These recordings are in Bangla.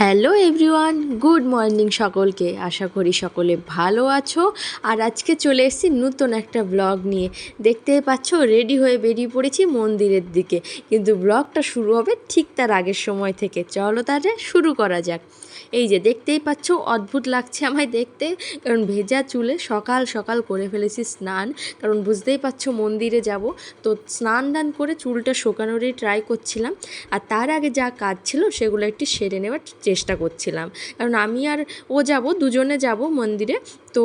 হ্যালো এভরিওয়ান, গুড মর্নিং সকলকে। আশা করি সকলে ভালো আছো। আর আজকে চলে এসেছি নতুন একটা ব্লগ নিয়ে। দেখতেই পাচ্ছ, রেডি হয়ে বেরিয়ে পড়েছি মন্দিরের দিকে। কিন্তু ব্লগটা শুরু হবে ঠিক তার আগের সময় থেকে। চলো তাহলে শুরু করা যাক। এই যে দেখতেই পাচ্ছ, অদ্ভুত লাগছে আমায় দেখতে। কারণ ভেজা চুলে সকাল সকাল করে ফেলেছি স্নান। কারণ বুঝতেই পারছ মন্দিরে যাব। তো স্নান দান করে চুলটা শোকানোরই ট্রাই করছিলাম। আর তার আগে যা কাজ ছিল, সেগুলো একটু সেরে নেওয়ার চেষ্টা করছিলাম। কারণ আমি আর ও যাব, দুজনে যাব মন্দিরে। তো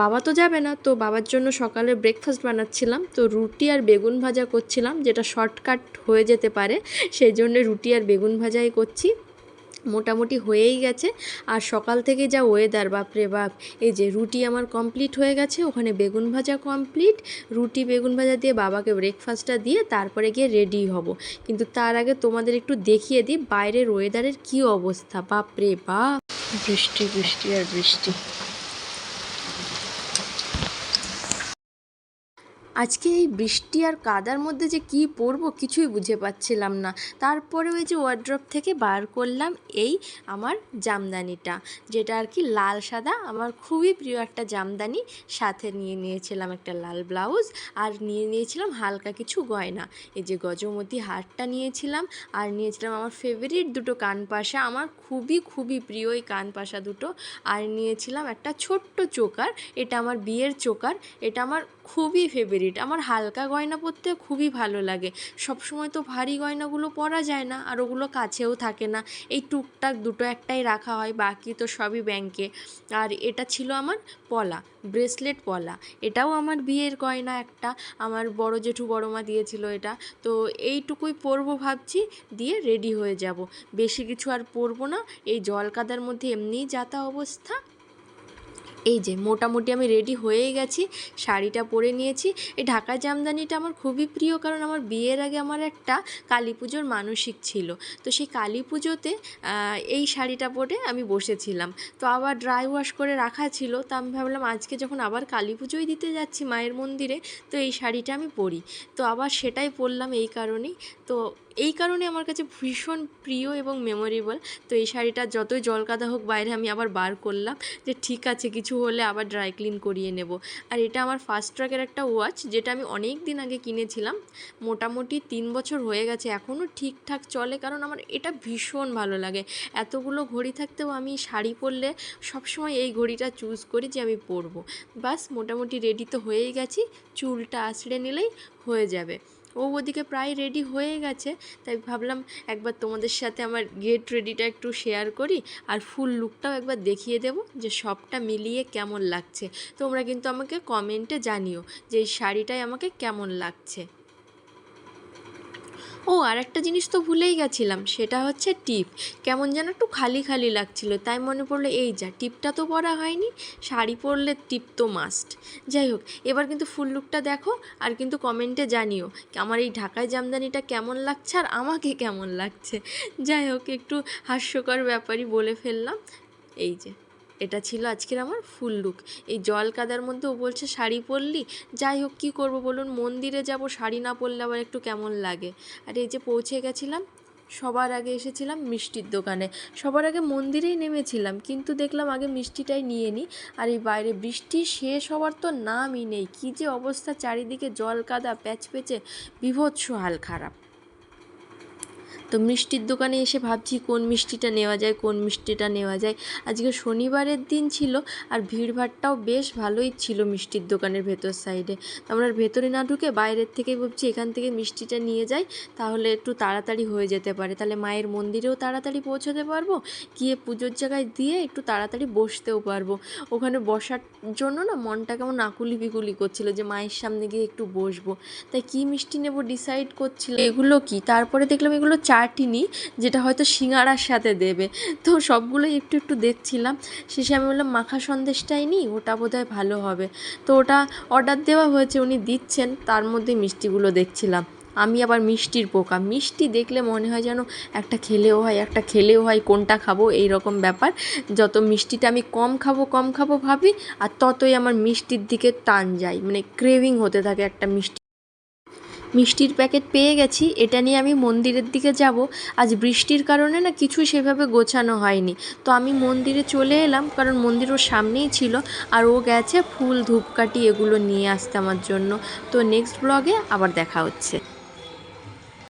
বাবা তো যাবে না, তো বাবার জন্য সকালে ব্রেকফাস্ট বানাচ্ছিলাম। তো রুটি আর বেগুন ভাজা করছিলাম, যেটা শর্টকাট হয়ে যেতে পারে। সেই জন্য রুটি আর বেগুন ভাজাই করছি। মোটামুটি হয়েই গেছে। আর সকাল থেকে যা ওয়েদার বাপরে বাপ। এই যে রুটি আমার কমপ্লিট হয়ে গেছে, ওখানে বেগুন ভাজা কমপ্লিট রুটি, বেগুন ভাজা দিয়ে বাবাকে ব্রেকফাস্টটা দিয়ে তারপরে গিয়ে রেডি হব। কিন্তু তার আগে তোমাদের একটু দেখিয়ে দিই বাইরের ওয়েদারের কি অবস্থা। বাপরে বাপ। বৃষ্টি বৃষ্টি আর বৃষ্টি। আজকে এই বৃষ্টি আর কাদার মধ্যে যে কি পরবো কিছুই বুঝে পাচ্ছিলাম না। তারপরে ওই যে ওয়ার্ড্রপ থেকে বার করলাম এই আমার জামদানিটা, যেটা আর কি লাল সাদা। আমার খুবই প্রিয় একটা জামদানি, সাথে নিয়ে নিয়েছিলাম একটা লাল ব্লাউজ আর নিয়ে নিয়েছিলাম হালকা কিছু গয়না। এই যে গজমতি হারটা নিয়েছিলাম আর নিয়েছিলাম আমার ফেভারিট দুটো কানপাশা আমার খুবই খুবই প্রিয় এই কানপাশা দুটো। আর নিয়েছিলাম একটা ছোট্ট চোকার, এটা আমার বিয়ের চোকার, এটা আমার খুবই ফেভারিট আমার হালকা গয়না পরতে খুবই ভালো লাগে। সবসময় তো ভারী গয়নাগুলো পরা যায় না, আর ওগুলো কাছেও থাকে না। এই টুকটাক দুটো একটাই রাখা হয়, বাকি তো সবই ব্যাংকে আর এটা ছিল আমার পলা ব্রেসলেট পলা। এটাও আমার বিয়ের গয়না একটা, আমার বড় জেঠু বড় মা দিয়েছিল এটা। তো এইটুকুই পরবো ভাবছি, দিয়ে রেডি হয়ে যাব। বেশি কিছু আর পরবো না, এই জল কাদার মধ্যে এমনিই যাতা অবস্থা। এই যে মোটামুটি আমি রেডি হয়েই গেছি, শাড়িটা পরে নিয়েছি। এই ঢাকা জামদানিটা আমার খুবই প্রিয় কারণ আমার বিয়ের আগে আমার একটা কালী পুজোর মানসিক ছিল। তো সেই কালী পুজোতে এই শাড়িটা পরে আমি বসেছিলাম। তো আবার ড্রাই ওয়াশ করে রাখা ছিল, তো আমি ভাবলাম আজকে যখন আবার কালী পুজোই দিতে যাচ্ছি মায়ের মন্দিরে, তো এই শাড়িটা আমি পরি। তো আবার সেটাই পরলাম এই কারণেই। তো এই কারণে আমার কাছে ভীষণ প্রিয় এবং মেমোরেবল তো এই শাড়িটা যতই জল কাদা হোক বাইরে আমি আবার বার করলাম যে ঠিক আছে, কিছু হলে আবার ড্রাই ক্লিন করিয়ে নেব। আর এটা আমার ফার্স্ট ট্র্যাকের একটা ওয়াচ যেটা আমি অনেক দিন আগে কিনেছিলাম। মোটামুটি তিন বছর হয়ে গেছে এখনও ঠিকঠাক চলে, কারণ আমার এটা ভীষণ ভালো লাগে। এতগুলো ঘড়ি থাকতেও আমি শাড়ি পরলে সবসময় এই ঘড়িটা চুজ করি যে আমি পরবো। বাস মোটামুটি রেডি তো হয়েই গেছি, চুলটা আঁচড়ে নিলেই হয়ে যাবে। ও ওদিকে প্রায় রেডি হয়ে গেছে, তাই ভাবলাম একবার তোমাদের সাথে আমার গেট রেডিটা একটু শেয়ার করি আর ফুল লুকটাও একবার দেখিয়ে দেব যে সবটা মিলিয়ে কেমন লাগছে। তোমরা কিন্তু আমাকে কমেন্টে জানিও যে এই শাড়িটাই আমাকে কেমন লাগছে। ও আর একটা জিনিস তো ভুলেই গেছিলাম, সেটা হচ্ছে টিপ। কেমন যেন একটু খালি খালি লাগছিল, তাই মনে পড়ল, এই যা, টিপটা তো পরা হয়নি, শাড়ি পরলে টিপ তো মাস্ট যাই হোক, এবার কিন্তু ফুল লুকটা দেখো, আর কিন্তু কমেন্টে জানিও, আমার এই ঢাকায় জামদানিটা কেমন লাগছে, আর আমাকে কেমন লাগছে। যাই হোক, একটু হাস্যকর ব্যাপারই বলে ফেললাম, এই যে। এটা ছিল আজকের আমার ফুল লুক। এই জল কাদার মধ্যেও বলছে, শাড়ি পরলি? যাই হোক, কী করব বলুন? মন্দিরে যাব, শাড়ি না পরলে আবার একটু কেমন লাগে? আর এই যে পৌঁছে গেছিলাম, সবার আগে এসেছিলাম মিষ্টির দোকানে। সবার আগে মন্দিরেই নেমেছিলাম, কিন্তু দেখলাম আগে মিষ্টিটাই নিয়ে নিই আর এই বাইরে বৃষ্টি শেষ হওয়ার তো নামই নেই। কী যে অবস্থা, চারিদিকে জল কাদা প্যাচ পেচে বিভৎস হাল খারাপ। তো মিষ্টির দোকানে এসে ভাবছি কোন মিষ্টিটা নেওয়া যায়, কোন মিষ্টিটা নেওয়া যায়। আজকে শনিবারের দিন ছিল আর ভিড়ভাড়টাও বেশ ভালোই ছিল মিষ্টির দোকানের ভেতর সাইডে। আমরা ভেতরে না ঢুকে বাইরের থেকেই ভাবছি এখান থেকে মিষ্টিটা নিয়ে যাই, তাহলে একটু তাড়াতাড়ি হয়ে যেতে পারে। তাহলে মায়ের মন্দিরেও তাড়াতাড়ি পৌঁছতে পারব? গিয়ে পুজোর জায়গায় দিয়ে একটু তাড়াতাড়ি বসতেও পারব। ওখানে বসার জন্য না মনটা কেমন আকুলি বিকুলি করছিল যে মায়ের সামনে গিয়ে একটু বসবো। তাই কী মিষ্টি নেব ডিসাইড করছিল এগুলো কি? তারপরে দেখলাম এগুলো চা চাটনি যেটা হয়তো সিঙাড়ার সাথে দেবে। তো সবগুলোই একটু একটু দেখছিলাম। শেষে আমি বললাম, মাখা সন্দেশটাই নিই ওটা বোধহয় ভালো হবে। তো ওটা অর্ডার দেওয়া হয়েছে, উনি দিচ্ছেন, তার মধ্যে মিষ্টিগুলো দেখছিলাম। আমি আবার মিষ্টির পোকা। মিষ্টি দেখলে মনে হয় যেন একটা খেলেও হয়, একটা খেলেও হয়, কোনটা খাব এই রকম ব্যাপার। যত মিষ্টিটা আমি কম খাব কম খাব ভাবি, আর ততই আমার মিষ্টির দিকে টান যায়। মানে ক্রেভিং হতে থাকে একটা মিষ্টি মিষ্টির প্যাকেট পেয়ে গেছি, এটা নিয়ে আমি মন্দিরের দিকে যাব। আজ বৃষ্টির কারণে না কিছু সেভাবে গোছানো হয়নি। তো আমি মন্দিরে চলে এলাম, কারণ মন্দির ওর সামনেই ছিল, আর ও গেছে ফুল ধূপকাঠি এগুলো নিয়ে আসতে আমার জন্য। তো নেক্সট ব্লগে আবার দেখা হচ্ছে।